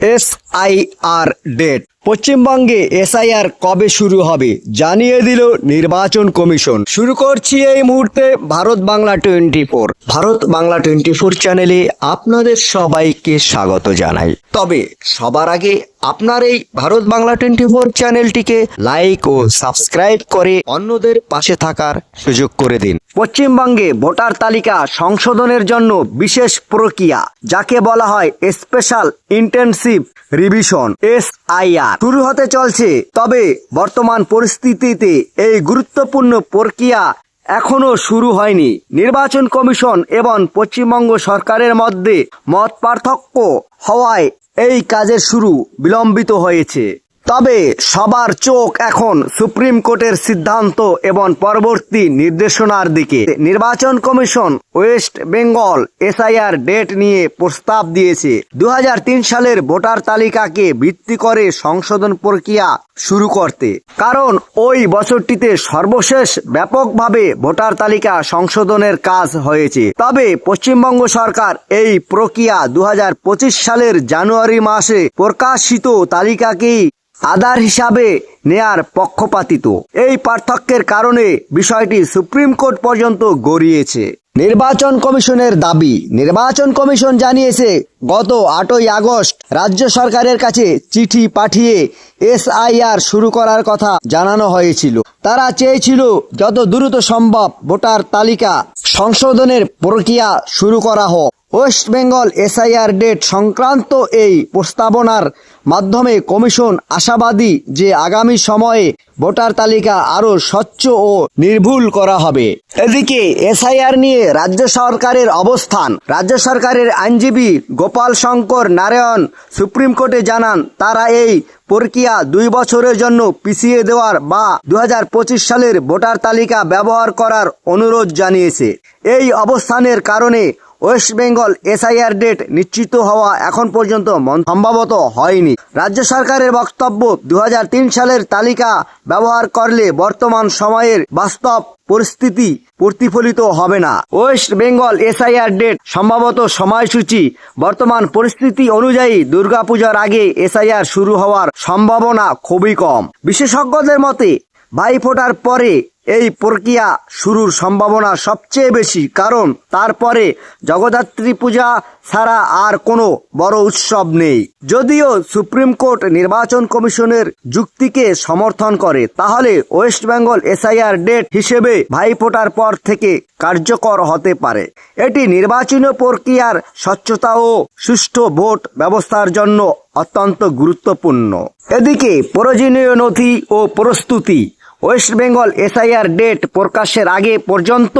es SIR date. পশ্চিমবঙ্গে SIR কবে শুরু হবে জানিয়ে দিল নির্বাচন কমিশন। শুরু করছি এই মুহূর্তে Bharat Bangla twenty four. Bharat Bangla twenty four চ্যানেলে আপনাদের সবাইকে স্বাগত জানাই। তবে সবার আগে আপনার এই ভারত বাংলা টোয়েন্টি ফোর চ্যানেলটিকে লাইক ও সাবস্ক্রাইব করে অন্যদের পাশে থাকার সুযোগ করে দিন। পশ্চিমবঙ্গে ভোটার তালিকা সংশোধনের জন্য বিশেষ প্রক্রিয়া, যাকে বলা হয় স্পেশাল ইন্টেনসিভ রিভিশন এস শুরু হতে চলছে। তবে বর্তমান পরিস্থিতিতে এই গুরুত্বপূর্ণ প্রক্রিয়া এখনও শুরু হয়নি। নির্বাচন কমিশন এবং পশ্চিমবঙ্গ সরকারের মধ্যে মত পার্থক্য হওয়ায় এই কাজের শুরু বিলম্বিত হয়েছে। তবে সবার চোখ এখন সুপ্রিম কোর্টের সিদ্ধান্ত এবং পরবর্তী নির্দেশনার দিকে। নির্বাচন commission West Bengal SIR date নিয়ে প্রস্তাব দিয়েছে। দু হাজার তিন সালের ভোটার তালিকাকে ভিত্তি করে সংশোধন প্রক্রিয়া শুরু করতে। কারণ ওই বছরটিতে সর্বশেষ ব্যাপকভাবে ভোটার তালিকা সংশোধনের কাজ হয়েছে। তবে পশ্চিমবঙ্গ সরকার এই প্রক্রিয়া দু হাজার পঁচিশ সালের জানুয়ারি মাসে প্রকাশিত তালিকাকেই আধার হিসাবে নেয়ার পক্ষপাতিত এই পার্থক্যের কারণে বিষয়টি সুপ্রিম কোর্ট পর্যন্ত গড়িয়েছে। নির্বাচন কমিশনের দাবি, নির্বাচন কমিশন জানিয়েছে, গত আটই আগস্ট রাজ্য সরকারের কাছে চিঠি পাঠিয়ে এসআইআর শুরু করার কথা জানানো হয়েছিল। তারা চেয়েছিল যত দ্রুত সম্ভব ভোটার তালিকা সংশোধনের প্রক্রিয়া শুরু করা হোক। ওয়েস্ট বেঙ্গল এসআইআর ডেট সংক্রান্ত এই প্রস্তাবনার মাধ্যমে কমিশন আশাবাদী যে আগামী সময়ে ভোটার তালিকা আরও স্বচ্ছ ও নির্ভুল করা হবে। এদিকে এসআইআর নিয়ে রাজ্য সরকারের অবস্থান। রাজ্য সরকারের আইনজীবী গোপাল শঙ্কর নারায়ণ সুপ্রিম কোর্টে জানান, তারা এই প্রক্রিয়া দুই বছরের জন্য পিছিয়ে দেওয়ার বা দু হাজার পঁচিশ সালের ভোটার তালিকা ব্যবহার করার অনুরোধ জানিয়েছে। এই অবস্থানের কারণে ওয়েস্ট বেঙ্গল এসআইআর ডেট নিশ্চিত হওয়া এখন পর্যন্ত সম্ভবত হয়নি। রাজ্য সরকারের বক্তব্য দু হাজার তিন সালের তালিকা ব্যবহার করলে বর্তমান সময়ের বাস্তব পরিস্থিতি প্রতিফলিত হবে না। ওয়েস্ট বেঙ্গল এসআইআর ডেট সম্ভবত সময়সূচি, বর্তমান পরিস্থিতি অনুযায়ী দুর্গাপূজার আগে এসআইআর শুরু হওয়ার সম্ভাবনা খুবই কম। বিশেষজ্ঞদের মতে, ভাইফোঁটার পরে এই প্রক্রিয়া শুরুর সম্ভাবনা সবচেয়ে বেশি, কারণ তারপরে জগদ্ধাত্রী পূজা ছাড়া আর কোনো বড় উৎসব নেই। যদিও সুপ্রিম কোর্ট নির্বাচন কমিশনের যুক্তিকে সমর্থন করে, তাহলে ওয়েস্ট বেঙ্গল এসআইআর ডেট হিসেবে ভাইফোঁটার পর থেকে কার্যকর হতে পারে। এটি নির্বাচনী প্রক্রিয়ার স্বচ্ছতা ও সুষ্ঠু ভোট ব্যবস্থার জন্য অত্যন্ত গুরুত্বপূর্ণ। এদিকে প্রয়োজনীয় নথি ও প্রস্তুতি। ওয়েস্ট বেঙ্গল এসআইআর ডেট প্রকাশের আগে পর্যন্ত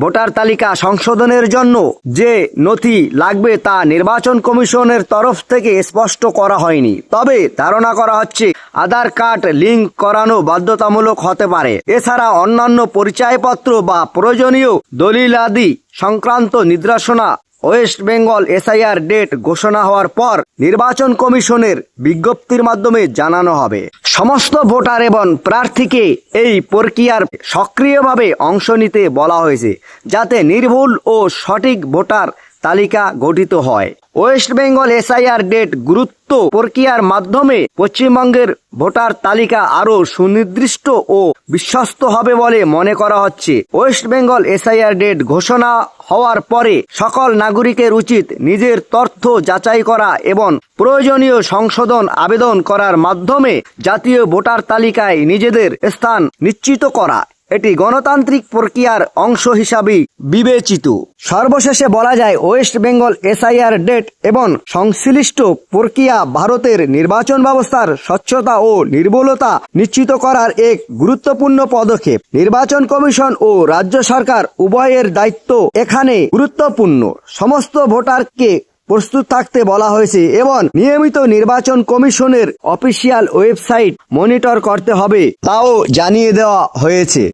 ভোটার তালিকা সংশোধনের জন্য যে নথি লাগবে তা নির্বাচন কমিশনের তরফ থেকে স্পষ্ট করা হয়নি। তবে ধারণা করা হচ্ছে আধার কার্ড লিঙ্ক করানো বাধ্যতামূলক হতে পারে। এছাড়া অন্যান্য পরিচয়পত্র বা প্রয়োজনীয় দলিলাদি সংক্রান্ত নির্দেশনা ওয়েস্ট বেঙ্গল এসআইআর ডেট ঘোষণা হওয়ার পর নির্বাচন কমিশনের বিজ্ঞপ্তির মাধ্যমে জানানো হবে। সমস্ত ভোটার এবং প্রার্থীকে এই প্রক্রিয়ার সক্রিয়ভাবে অংশ নিতে বলা হয়েছে, যাতে নির্ভুল ও সঠিক ভোটার তালিকা গঠিত হয়। ওয়েস্ট বেঙ্গল এসআইআর ডেট গুরুত্ব প্রক্রিয়ার মাধ্যমে পশ্চিমবঙ্গের ভোটার তালিকা আরও সুনির্দিষ্ট ও বিশ্বস্ত হবে বলে মনে করা হচ্ছে। ওয়েস্ট বেঙ্গল এসআইআর ডেট ঘোষণা হওয়ার পরে সকল নাগরিকের উচিত নিজের তথ্য যাচাই করা এবং প্রয়োজনীয় সংশোধন আবেদন করার মাধ্যমে জাতীয় ভোটার তালিকায় নিজেদের স্থান নিশ্চিত করা। এটি গণতান্ত্রিক প্রক্রিয়ার অংশ হিসাবে বিবেচিত। সর্বশেষে বলা যায় ওয়েস্ট বেঙ্গল এসআইআর ডেট এবং সংশ্লিষ্ট প্রক্রিয়া ভারতের নির্বাচন ব্যবস্থার স্বচ্ছতা ও নির্ভুলতা নিশ্চিত করার এক গুরুত্বপূর্ণ পদক্ষেপ। নির্বাচন কমিশন ও রাজ্য সরকার উভয়ের দায়িত্ব এখানে গুরুত্বপূর্ণ। সমস্ত ভোটারকে প্রস্তুত থাকতে বলা হয়েছে এবং নিয়মিত নির্বাচন কমিশনের অফিসিয়াল ওয়েবসাইট মনিটর করতে হবে, তাও জানিয়ে দেওয়া হয়েছে।